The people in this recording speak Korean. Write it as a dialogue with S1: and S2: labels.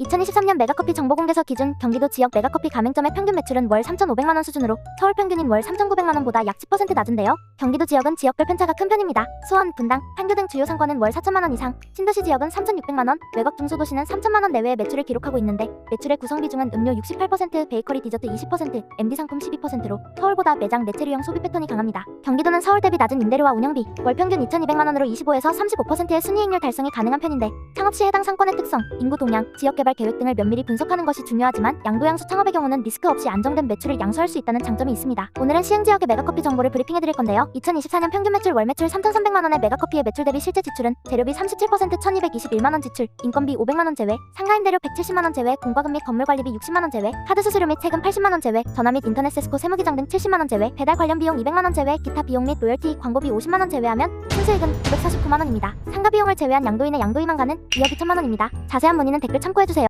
S1: 2023년 메가커피 정보공개서 기준 경기도 지역 메가커피 가맹점의 평균 매출은 월 3,500만 원 수준으로 서울 평균인 월 3,900만 원보다 약 10% 낮은데요. 경기도 지역은 지역별 편차가 큰 편입니다. 수원, 분당, 판교 등 주요 상권은 월 4천만 원 이상, 신도시 지역은 3,600만 원, 외곽 중소도시는 3천만 원 내외의 매출을 기록하고 있는데 매출의 구성 비중은 음료 68%, 베이커리 디저트 20%, MD 상품 12%로 서울보다 매장 내체류형 소비 패턴이 강합니다. 경기도는 서울 대비 낮은 임대료와 운영비, 월 평균 2,200만 원으로 25에서 35%의 순이익률 달성이 가능한 편인데 창업 시 해당 상권의 특성, 인구 동향, 지역 개발 계획 등을 면밀히 분석하는 것이 중요하지만 양도양수 창업의 경우는 리스크 없이 안정된 매출을 양수할 수 있다는 장점이 있습니다. 오늘은 시흥 지역의 메가커피 정보를 브리핑해 드릴 건데요. 2024년 평균 매출 월 매출 3,300만 원의 메가커피의 매출 대비 실제 지출은 재료비 37% 1,221만 원 지출, 인건비 500만 원 제외, 상가임 대료 170만 원 제외, 공과금 및 건물 관리비 60만 원 제외, 카드 수수료 및 세금 80만 원 제외, 전화 및 인터넷 세스코 세무기장 등 70만 원 제외, 배달 관련 비용 200만 원 제외, 기타 비용 및 로열티, 광고비 50만 원 제외하면 순수익은 949만 원입니다. 상가 비용을 제외한 양도인의 양도이만 가는 2억 2천만 원입니다. 자세한 문의는 댓글 참고해 주세요.